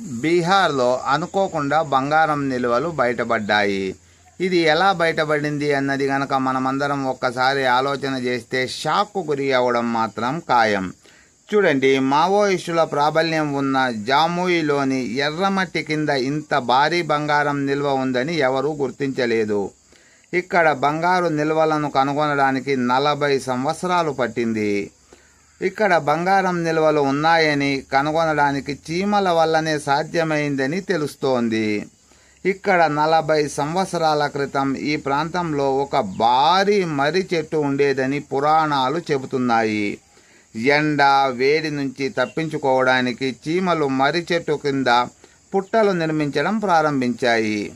బీహార్లో అనుకోకుండా బంగారం నిల్వలు బయటపడ్డాయి. ఇది ఎలా బయటపడింది అన్నది గనక మనమందరం ఒక్కసారి ఆలోచన చేస్తే షాక్కు గురి అవ్వడం మాత్రం ఖాయం. చూడండి మావోయిస్టుల ప్రాబల్యం ఉన్న జాముయిలోని ఎర్రమట్టి కింద ఇంత భారీ బంగారం నిల్వ ఉందని ఎవరూ గుర్తించలేదు. ఇక్కడ బంగారు నిల్వలను కనుగొనడానికి నలభై సంవత్సరాలు పట్టింది. ఇక్కడ బంగారం నిల్వలు ఉన్నాయని కనుగొనడానికి చీమల వల్లనే సాధ్యమైందని తెలుస్తోంది. ఇక్కడ నలభై సంవత్సరాల క్రితం ఈ ప్రాంతంలో ఒక భారీ మర్రి చెట్టు ఉండేదని పురాణాలు చెబుతున్నాయి. ఎండ వేడి నుంచి తప్పించుకోవడానికి చీమలు మర్రి చెట్టు కింద పుట్టలు నిర్మించడం ప్రారంభించాయి.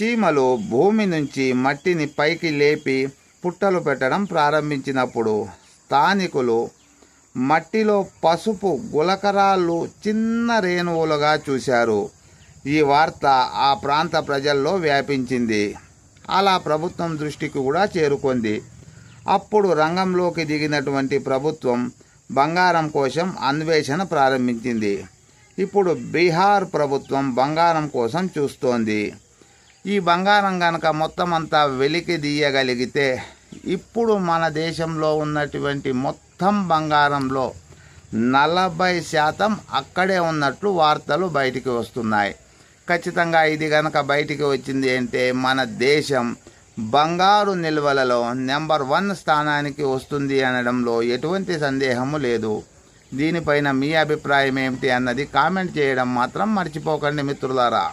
చీమలు భూమి నుంచి మట్టిని పైకి లేపి పుట్టలు పెట్టడం ప్రారంభించినప్పుడు స్థానికులు మట్టిలో పసుపు గులకరాళ్ళు చిన్న రేణువులుగా చూశారు. ఈ వార్త ఆ ప్రాంత ప్రజల్లో వ్యాపించింది. అలా ప్రభుత్వం దృష్టికి కూడా చేరుకుంది. అప్పుడు రంగంలోకి దిగినటువంటి ప్రభుత్వం బంగారం కోసం అన్వేషణ ప్రారంభించింది. ఇప్పుడు బీహార్ ప్రభుత్వం బంగారం కోసం చూస్తోంది. ఈ బంగారం కనుక మొత్తం అంతా వెలికి తీయగలిగితే ఇప్పుడు మన దేశంలో ఉన్నటువంటి మొత్తం బంగారంలో నలభై శాతం అక్కడే ఉన్నట్లు వార్తలు బయటికి వస్తున్నాయి. ఖచ్చితంగా ఇది కనుక బయటికి వచ్చింది అంటే మన దేశం బంగారు నిల్వలలో నెంబర్ వన్ స్థానానికి వస్తుంది అనడంలో ఎటువంటి సందేహము లేదు. దీనిపైన మీ అభిప్రాయం ఏమిటి అన్నది కామెంట్ చేయడం మాత్రం మర్చిపోకండి మిత్రులారా.